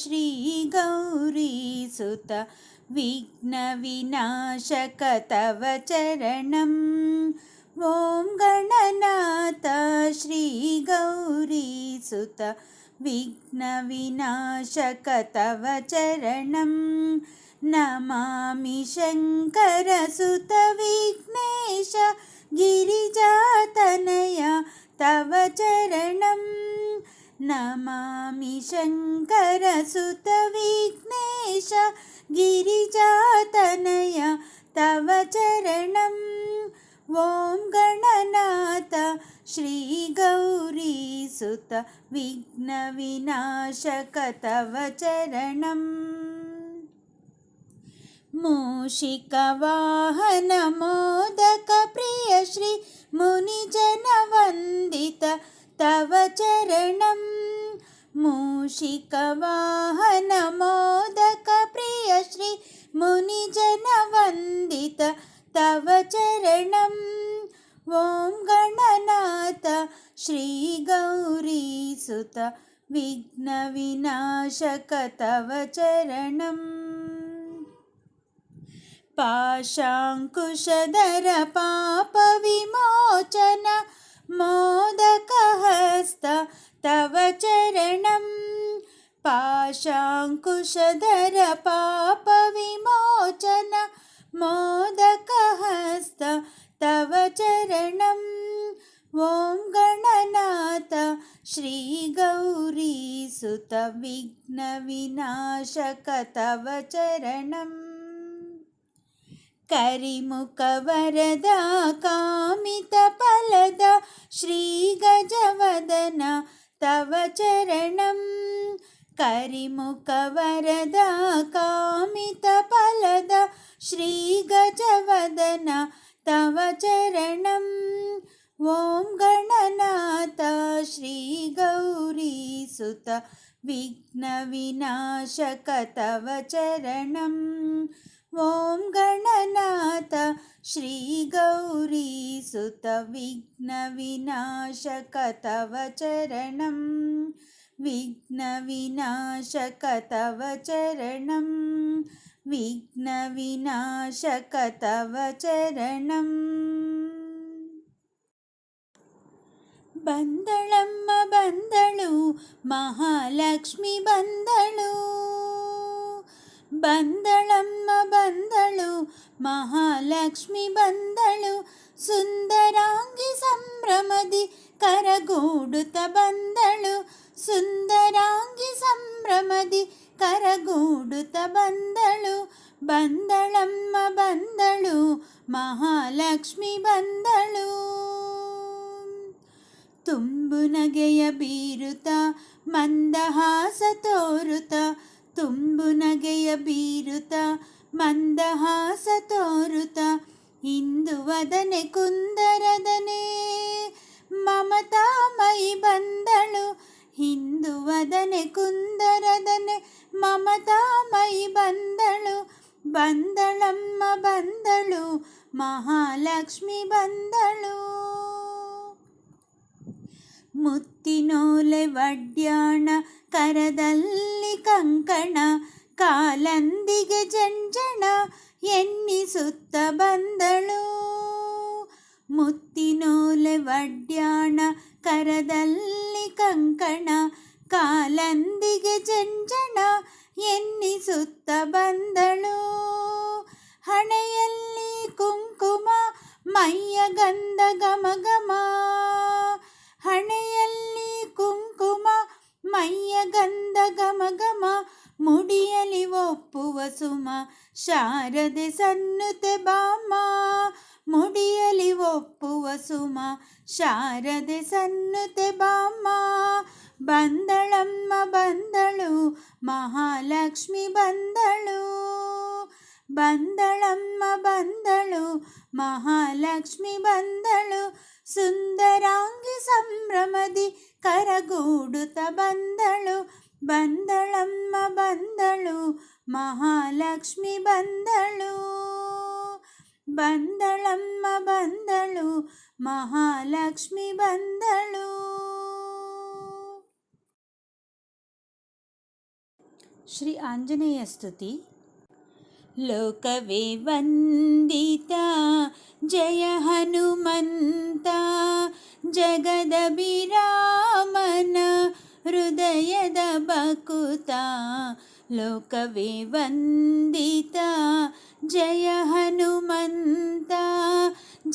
श्रीगौरीसुत विघ्नविनाशक तव चरणं ॐ गणनाथ श्रीगौरीसुत विघ्नविनाशक तव चरणं नमामि शङ्करसुत विघ्नेश गिरिजातनय तव चरणम् नमामि शङ्करसुत विघ्नेश गिरिजातनय तव चरणम् ॐ गणनाथ श्रीगौरीसुत विघ्नविनाशक तव चरणम् मूषिकवाहन श्रीमुनिजनवन्दित तव चरणं मूषिकवाहनमोदकप्रियश्री मुनिजनवन्दित तव चरणं ॐ गणनाथ श्रीगौरीसुत विघ्नविनाशक तव चरणम् पाशाङ्कुशधर पापविमोचन मोदकहस्त तव चरणं पाशाङ्कुशधर पापविमोचन मोदकहस्त तव चरणं ॐ गणनाथ श्रीगौरीसुतविघ्नविनाशक तव चरणम् करिमुखवरदा कामितफलद श्रीगजवदन तव चरणं करिमुख वरद कामितफलदा श्रीगजवदन तव चरणं ॐ गणनाथ श्रीगौरीसुत विघ्नविनाशक तव चरणम् ॐ गणनाथ तव चरणं विघ्नविनाशक तव चरणं विघ्नविनाशक तव चरणम् बन्दळु महालक्ष्मी महालक्ष्मीबन्दलु ಬಂದಳಮ್ಮ ಬಂದಳು ಮಹಾ ಲಕ್ಷ್ಮಿ ಬಂದಳು ಸುಂದ್ರಾಂಗಿ ಸಂಭ್ರಮದಿ ಕರಗೂಡುತ ಬಂದಳು ಸುಂದ್ರಾಂಗಿ ಸಂಭ್ರಮದಿ ಕರಗೂಡುತ ಬಂದಳು ಬಂದಳಮ್ಮ ಬಂದಳು ಮಹಾ ಲಕ್ಷ್ಮಿ ಬಂದಳು ತುඹುನಗೆಯ ಬೀರುತ ಮಂದಹಾಸ ತೋರುತ ತು ಬೀರುತ ಮಂದಹಾಸ ತೋರುತ ಹಿಂದುವದನೆ ವದನೆ ಕುಂದರದನೆ ಮಮತಾಮಯಿ ಬಂದಳು ಹಿಂದು ವದನೆ ಕುಂದರದನೆ ಮಮತಾಮಯಿ ಬಂದಳು ಬಂದಳಮ್ಮ ಬಂದಳು ಮಹಾಲಕ್ಷ್ಮಿ ಬಂದಳು ಮುತ್ತಿನೋಲೆ ವಡ್ಯಾಣ ಕರದಲ್ಲಿ ಕಂಕಣ ಕಾಲಂದಿಗೆ ಜಂಜಣ ಎನ್ನಿಸುತ್ತ ಬಂದಳು ಮುತ್ತಿನೋಲೆ ವಡ್ಯಾಣ ಕರದಲ್ಲಿ ಕಂಕಣ ಕಾಲಂದಿಗೆ ಜಂಜಣ ಎನ್ನಿಸುತ್ತ ಬಂದಳು ಹಣೆಯಲ್ಲಿ ಕುಂಕುಮ ಮೈಯ ಗಂಧ ಗಮಗಮ ಹಣೆಯಲ್ಲಿ ಕುಂಕುಮ ಮೈಯ ಗಂಧ ಗಮ ಮುಡಿಯಲಿ ಒಪ್ಪುವ ಸುಮ ಶಾರದೆ ಸನ್ನುತೆ ಬಾಮ ಮುಡಿಯಲಿ ಒಪ್ಪುವ ಸುಮ ಶಾರದೆ ಸನ್ನುತೆ ಬಾಮ ಬಂದಳಮ್ಮ ಬಂದಳು ಮಹಾಲಕ್ಷ್ಮಿ ಬಂದಳು ಬಂದಳಮ್ಮ ಬಂದಳು ಮಹಾಲಕ್ಷ್ಮಿ ಬಂದಳು ಸುಂದರಾಂಗಿ ಸಂಭ್ರಮದಿ ಕರಗೂಡುತ್ತ ಬಂದಳು ಬಂದಳಮ್ಮ ಬಂದಳು ಮಹಾಲಕ್ಷ್ಮಿ ಬಂದಳು ಬಂದಳಮ್ಮ ಬಂದಳು ಮಹಾಲಕ್ಷ್ಮಿ ಬಂದಳು ಶ್ರೀ ಆಂಜನೇಯ ಸ್ತುತಿ लोकविवन्दिता जय हनुमन्ता जगदभिरामन हृदयद बकुता लोकविवन्दिता जय हनुमन्ता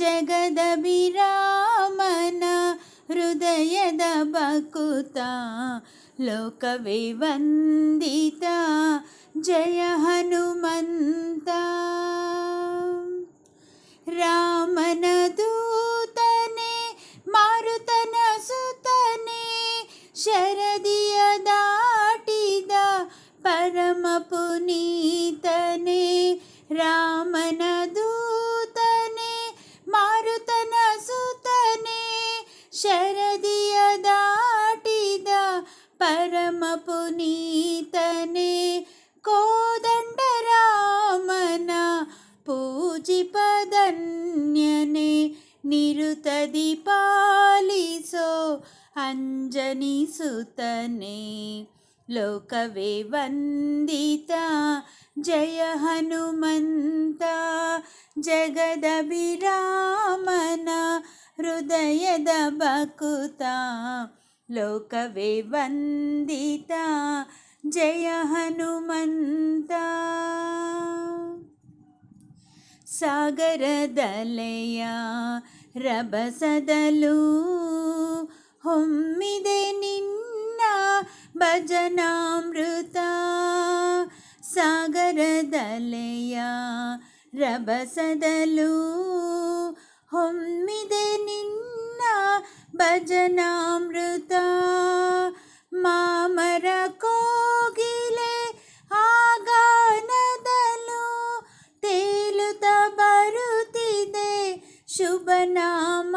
जगदभिरामन हृदयद बकुता ಲೋಕವೇ ವಂದಿತ ಜಯ ಹನುಮಂತ ರಾಮನ ದೂತನೆ ಮಾರುತನ ಸುತನೆ ಶರದಿಯ ದಾಟಿದ ಪರಮ ಪುನೀತನೆ ರಾಮನ ದೂತನೆ ಮಾರುತನ ಸುತನೆ ಶರದಿಯ परमपुनीतने कोदण्डरामन पूजिपदन्यने निरुतदिपालिसो अञ्जनीसुतने लोकवे वन्दिता जय हनुमन्ता जगदभिरामना हृदयदबकुता ಲೋಕವೇ ವಂದಿತ ಜಯ ಹನುಮಂತ ಸಾಗರದಲೆಯ ರಭಸದಲೂ ಹೊಮ್ಮಿದೆ ನಿನ್ನ ಭಜನಾಮೃತ ಸಾಗರದಲೆಯ ರಭಸದಲೂ ಹೊಮ್ಮಿದೆ ನಿನ್ನ ಭಜನಾಮೃತ ಮಾಮರ ಕೋಗಿಲೆ ಆಗನದಲು ತೇಲುತ್ತ ಬರುತ್ತಿದೆ ಶುಭನಾಮ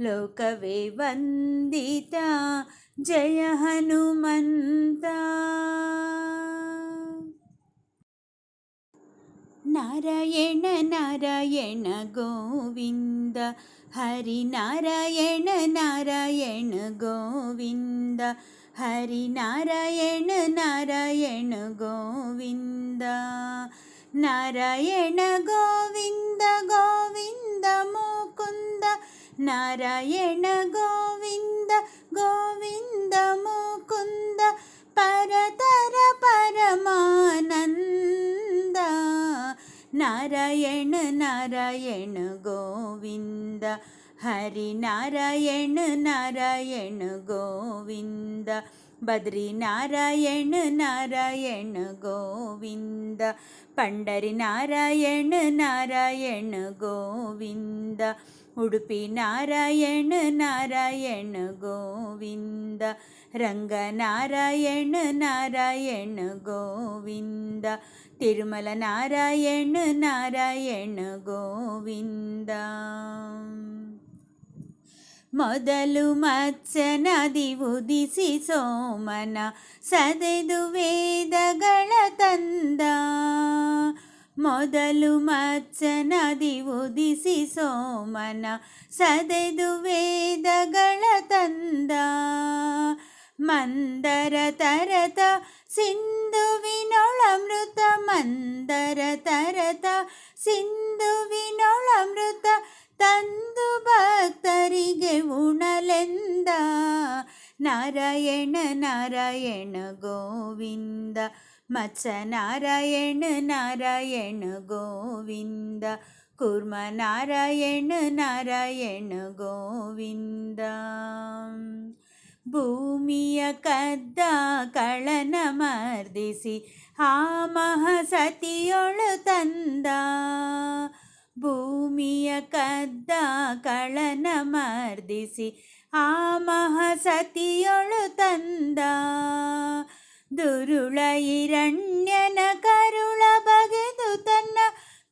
लोकवेवन्दित जय हनुमन्ता नारायण नारायण गोविन्द हरिनारायण नारायण गोविन्द हरिनारायण नारायण गोविन्द नारायण गोविन्द गोविन्दमो ನಾರಾಯಣ ಗೋವಿಂದ ಗೋವಿಂದ ಮುಕುಂದ ಪರತರ ಪರಮಾನಂದ ನಾರಾಯಣ ನಾರಾಯಣ ಗೋವಿಂದ ಹರಿ ನಾರಾಯಣ ನಾರಾಯಣ ಗೋವಿಂದ ಬದ್ರಿ ನಾರಾಯಣ ನಾರಾಯಣ ಗೋವಿಂದ ಪಂಡರಿ ನಾರಾಯಣ ನಾರಾಯಣ ಗೋವಿಂದ ಉಡುಪಿ ನಾರಾಯಣ ನಾರಾಯಣ ಗೋವಿಂದ ರಂಗ ನಾರಾಯಣ ನಾರಾಯಣ ಗೋವಿಂದ ತಿರುಮಲ ನಾರಾಯಣ ನಾರಾಯಣ ಗೋವಿಂದ ಮೊದಲು ಮತ್ಸನದಿ ಉದಿಸಿ ಸೋಮನ ಸದೆದು ವೇದಗಳ ತಂದ ಮೊದಲು ಮಚ್ಚನದಿ ಉದಿಸಿ ಸೋಮನ ಸದೆದು ವೇದಗಳ ತಂದ ಮಂದರ ತರತ ಸಿಂಧುವಿನೊಳಮೃತ ಮಂದರ ತರತ ಸಿಂಧುವಿನೊಳಮೃತ ತಂದು ಭಕ್ತರಿಗೆ ಉಣಲೆಂದ ನಾರಾಯಣ ನಾರಾಯಣ ಗೋವಿಂದ ಮತ್ಸ ನಾರಾಯಣ ನಾರಾಯಣ ಗೋವಿಂದ ಕೂರ್ಮ ನಾರಾಯಣ ನಾರಾಯಣ ಗೋವಿಂದ ಭೂಮಿಯ ಕದ್ದ ಕಳನ ಮರ್ದಿಸಿ ಆ ಮಹಸತಿಯೊಳು ತಂದ ಭೂಮಿಯ ಕದ್ದ ಕಳನ ಮರ್ದಿಸಿ ಆ ಮಹಸತಿಯೊಳು ತಂದ ದುರುಳ ಹಿರಣ್ಯನ ಕರುಳ ಬಗೆದು ತನ್ನ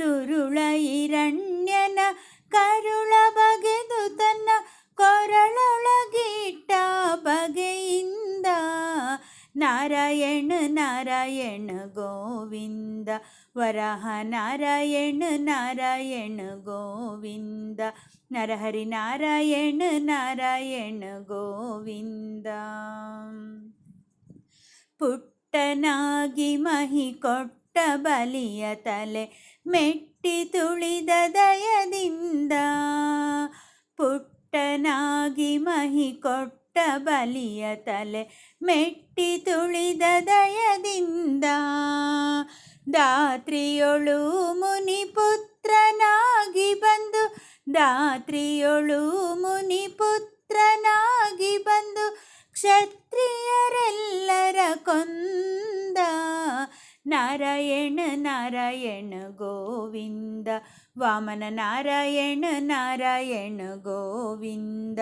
ದುರುಳ ಹಿರಣ್ಯನ ಕರುಳ ಬಗೆದು ತನ್ನ ಕೊರಳೊಳಗಿಟ್ಟ ಬಗೆಯಿಂದ ನಾರಾಯಣ ನಾರಾಯಣ ಗೋವಿಂದ ವರಹ ನಾರಾಯಣ ನಾರಾಯಣ ಗೋವಿಂದ ನರಹರಿ ನಾರಾಯಣ ನಾರಾಯಣ ಗೋವಿಂದ ಪುಟ್ಟನಾಗಿ ಮಹಿ ಕೊಟ್ಟ ಬಲಿಯ ತಲೆ ಮೆಟ್ಟಿ ತುಳಿದ ದಯದಿಂದ ಪುಟ್ಟನಾಗಿ ಮಹಿ ಕೊಟ್ಟ ಬಲಿಯ ತಲೆ ಮೆಟ್ಟಿ ತುಳಿದ ದಯದಿಂದ ದಾತ್ರಿಯೊಳು ಮುನಿಪುತ್ರನಾಗಿ ಬಂದು ದಾತ್ರಿಯೊಳು ಮುನಿಪುತ್ರನಾಗಿ ಬಂದು ಕ್ಷತ್ರಿಯರೆಲ್ಲರ ಕೊಂದ ನಾರಾಯಣ ನಾರಾಯಣ ಗೋವಿಂದ ವಾಮನ ನಾರಾಯಣ ನಾರಾಯಣ ಗೋವಿಂದ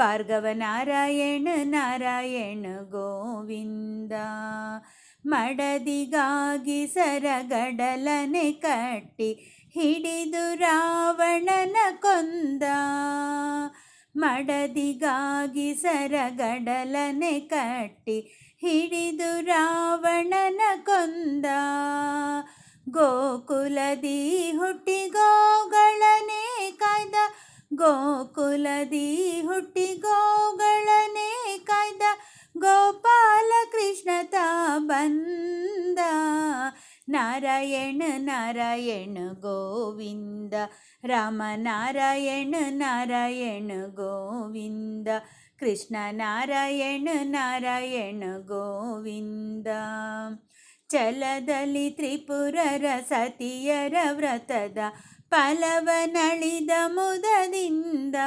ಭಾರ್ಗವ ನಾರಾಯಣ ನಾರಾಯಣ ಗೋವಿಂದ ಮಡದಿಗಾಗಿ ಸರಗಡಲನೆ ಕಟ್ಟಿ ಹಿಡಿದು ರಾವಣನ ಕೊಂದ ಮಡದಿಗಾಗಿ ಸರಗಡಲನೆ ಕಟ್ಟಿ ಹಿಡಿದು ರಾವಣನ ಕೊಂದ ಗೋಕುಲದಿ ಹುಟ್ಟಿ ಗೋಗಳನೆ ಕಾಯ್ದ ಗೋಕುಲದಿ ಗೋಗಳನೆ ಕಾಯ್ದ ಗೋಪಾಲ ಕೃಷ್ಣ ತಾ ಬಂದ ನಾರಾಯಣ ನಾರಾಯಣ ಗೋವಿಂದ ರಾಮ ನಾರಾಯಣ ನಾರಾಯಣ ಗೋವಿಂದ ಕೃಷ್ಣ ನಾರಾಯಣ ನಾರಾಯಣ ಗೋವಿಂದ ಚಲದಲ್ಲಿ ತ್ರಿಪುರರ ಸತಿಯರ ವ್ರತದ ಫಲವನಳಿದ ಮುದದಿಂದ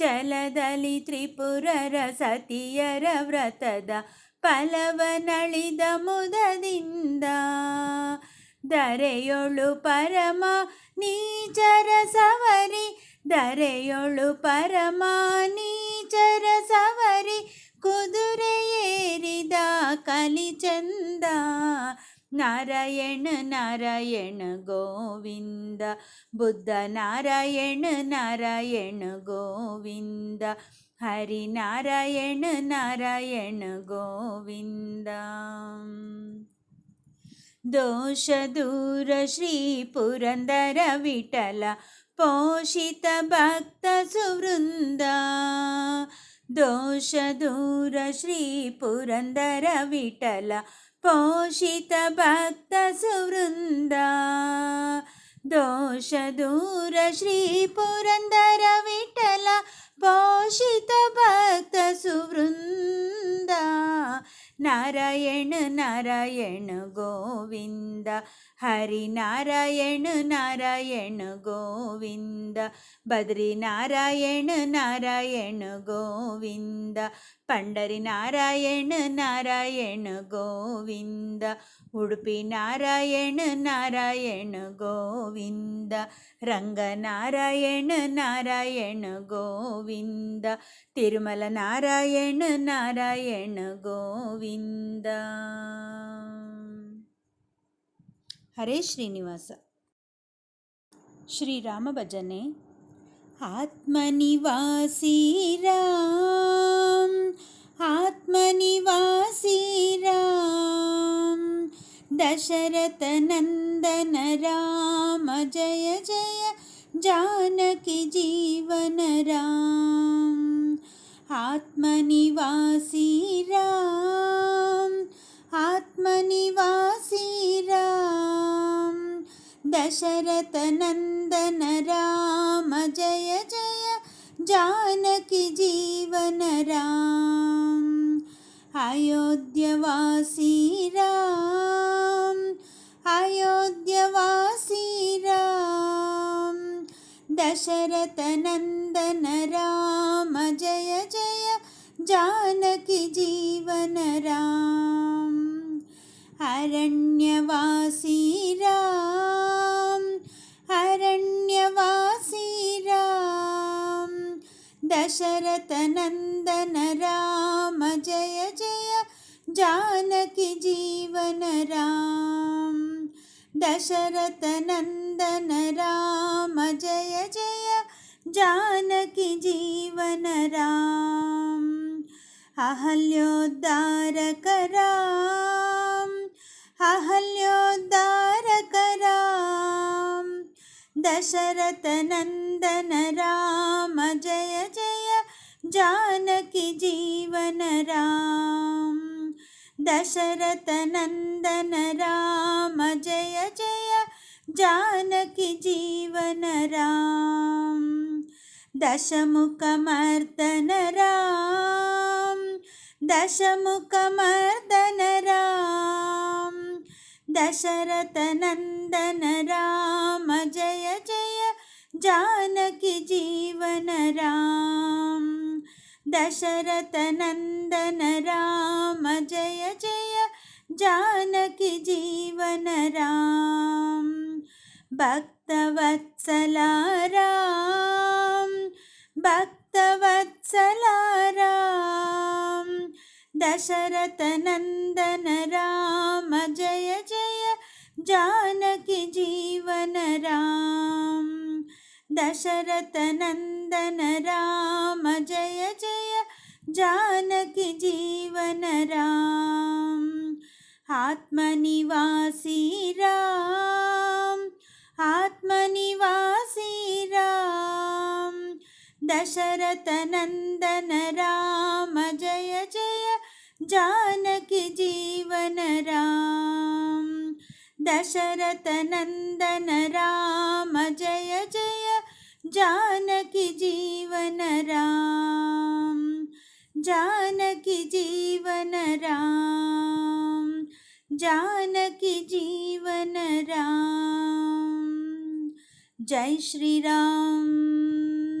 ಚಲದಲ್ಲಿ ತ್ರಿಪುರರ ಸತಿಯರ ವ್ರತದ ಫಲವನಳಿದ ಮುದದಿಂದ ದರೆಯೊಳು ಪರಮ ನೀಚರ ಸವರಿ ದರೆಯೊಳು ಪರಮ ನೀಚರ ಸವರಿ ಕುದುರೆಯೇರಿದ ಕಲಿಚಂದ ನಾರಾಯಣ ನಾರಾಯಣ ಗೋವಿಂದ ಬುದ್ಧ ನಾರಾಯಣ ನಾರಾಯಣ ಗೋವಿಂದ హరి నారాయణ నారాయణ గోవింద దోష దూర శ్రీ పురందర విఠల పోషిత భక్త సువృంద దోష దూర శ్రీ పురందర విఠల పోషిత భక్త సువృంద ದೋಷದೂರ ಶ್ರೀ ಪುರಂದರ ವಿಠಲ ಪೋಷಿತ ಭಕ್ತ ಸುವೃಂದ ನಾರಾಯಣ ನಾರಾಯಣ ಗೋವಿಂದ ಹರಿ ನಾರಾಯಣ ನಾರಾಯಣ ಗೋವಿಂದ ಬದ್ರಿ ನಾರಾಯಣ ನಾರಾಯಣ ಗೋವಿಂದ ಪಂಡರಿ ನಾರಾಯಣ ನಾರಾಯಣ ಗೋವಿಂದ ಉಡುಪಿ ನಾರಾಯಣ ನಾರಾಯಣ ಗೋವಿಂದ ರಂಗನಾರಾಯಣ ನಾರಾಯಣ ಗೋವಿಂದ ತಿರುಮಲ ನಾರಾಯಣ ನಾರಾಯಣ ಗೋವಿಂದ हरे श्रीनिवास श्रीरामभजने आत्मनिवासी राम आत्मनिवासी राम दशरथनन्दन राम जय जय जानकी राम आत्मनिवासी राम आत्मनिवासी राम नंदन राम जय जय जानकी जीवन राम अयोध्यवासी राम अयोध्यवासी राम नंदन राम जय जय जानकी जीवन राम അരണ്യവാസി രാം രാം ദശരഥനന്ദന രാമ ജയ ജയ ജാനകി ജീവന രാം ദശരഥനന്ദന രാമ ജയ ജയ ജാനകി ജീവന രാം അഹല്യോദ്ധാരക अहल्योद्धारक राम दशरथ नंदन राम जय जय जानकी जीवन राम दशरथ नंदन राम जय जय जानकी जीवन राम दशमुखमर्दन राम दशमुखमर्दन राम दशरथ नंदन राम जय जय जानकी जीवन राम दशरथ नंदन राम जय जय जानकी जीवन राम भक्तवत्सला राम भक्तवत्सला राम दशरथ नंदन राम जय जय जानकी जीवन राम दशरथ नंदन राम जय जय जानकी जीवन राम आत्मनिवासी राम आत्मनिवासी राम दशरथ नंदन राम जय जय जानक जीवन राम दशरथ नंदन राम जय जय जानक जीवन राम जानक जीवन राम जानक जीवन राम जय श्री राम